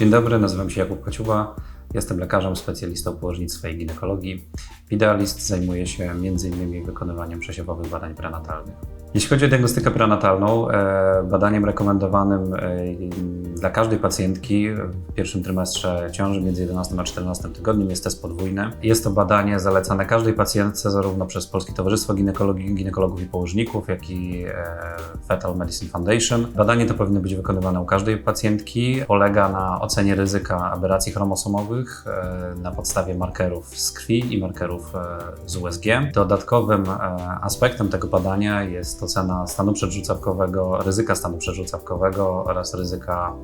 Dzień dobry, nazywam się Jakub Kociuba. Jestem lekarzem, specjalistą położnictwa i ginekologii. Idealist zajmuje się m.in. wykonywaniem przesiewowych badań prenatalnych. Jeśli chodzi o diagnostykę prenatalną, e, badaniem rekomendowanym e, dla każdej pacjentki w pierwszym trymestrze ciąży między 11 a 14 tygodniem jest test podwójny. Jest to badanie zalecane każdej pacjentce zarówno przez Polskie Towarzystwo Ginekologii, Ginekologów i Położników, jak i e, Fetal Medicine Foundation. Badanie to powinno być wykonywane u każdej pacjentki. Polega na ocenie ryzyka aberracji chromosomowych na podstawie markerów z krwi i markerów z USG. Dodatkowym aspektem tego badania jest ocena stanu przedrzucawkowego, ryzyka stanu przedrzucawkowego oraz ryzyka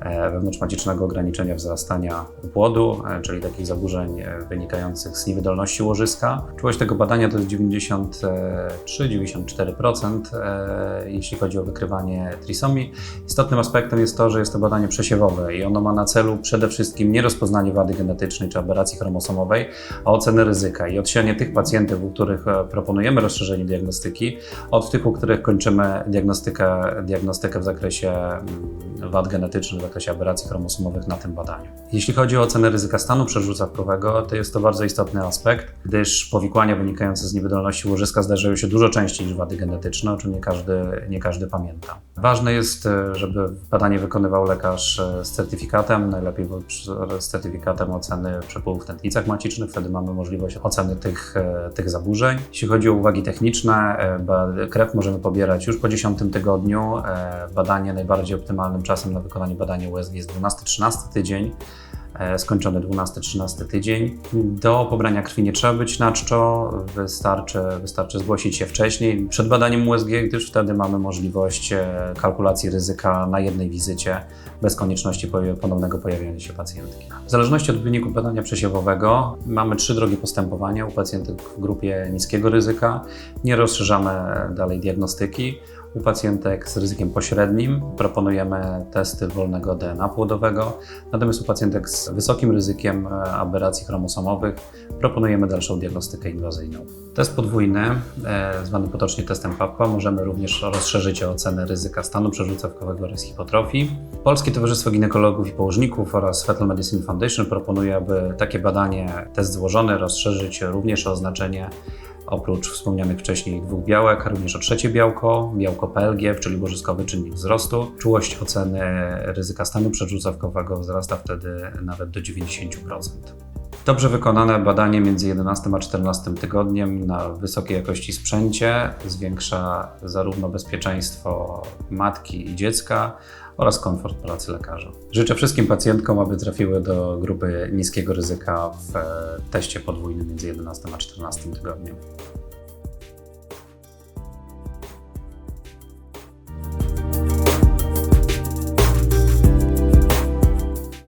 e, wewnątrzmacicznego ograniczenia wzrastania płodu, e, czyli takich zaburzeń e, wynikających z niewydolności łożyska. Czułość tego badania to jest 93-94%, jeśli chodzi o wykrywanie trisomii. Istotnym aspektem jest to, że jest to badanie przesiewowe i ono ma na celu przede wszystkim nie rozpoznanie wady genetycznej czy aberracji chromosomowej, a ocenę ryzyka i odsianie tych pacjentów, u których proponujemy rozszerzenie diagnostyki, od tych, u których kończymy diagnostykę, diagnostykę w zakresie mm, wad genetycznych, w zakresie aberracji chromosomowych na tym badaniu. Jeśli chodzi o ocenę ryzyka stanu przedrzucawkowego, to jest to bardzo istotny aspekt, gdyż powikłania wynikające z niewydolności łożyska zdarzają się dużo częściej niż wady genetyczne, o czym nie każdy, nie każdy pamięta. Ważne jest, e, żeby badanie wykonywał lekarz e, z certyfikatem, najlepiej z certyfikatem oceny przepływu w tętnicach macicznych, wtedy mamy możliwość oceny tych, e, tych zaburzeń. Jeśli chodzi o uwagi techniczne, krew możemy pobierać już po 10 tygodniu. Badanie najbardziej optymalnym czasem na wykonanie badania USG jest 12-13 tydzień. E, skończony 12-13 tydzień. Do pobrania krwi nie trzeba być na czczo, wystarczy, wystarczy zgłosić się wcześniej, przed badaniem USG, gdyż wtedy mamy możliwość e, kalkulacji ryzyka na jednej wizycie, bez konieczności ponownego pojawienia się pacjentki. W zależności od wyniku badania przesiewowego mamy trzy drogi postępowania u pacjentek w grupie niskiego ryzyka. Nie rozszerzamy dalej diagnostyki. U pacjentek z ryzykiem pośrednim proponujemy testy wolnego DNA płodowego, natomiast u pacjentek z wysokim ryzykiem e, aberracji chromosomowych proponujemy dalszą diagnostykę inwazyjną. Test podwójny, e, zwany potocznie testem PAPA, możemy również rozszerzyć o ocenę ryzyka stanu przerzucawkowego oraz hipotrofii. Polskie Towarzystwo Ginekologów i Położników oraz Fetal Medicine Foundation proponuje, aby takie badanie, test złożony, rozszerzyć również o oznaczenie oprócz wspomnianych wcześniej dwóch białek, również o trzecie białko, białko PLG, czyli łożyskowy czynnik wzrostu. Czułość oceny ryzyka stanu przedrzucawkowego wzrasta wtedy nawet do 90%. Dobrze wykonane badanie między 11 a 14 tygodniem na wysokiej jakości sprzęcie zwiększa zarówno bezpieczeństwo matki i dziecka oraz komfort pracy lekarza. Życzę wszystkim pacjentkom, aby trafiły do grupy niskiego ryzyka w teście podwójnym między 11 a 14 tygodniem.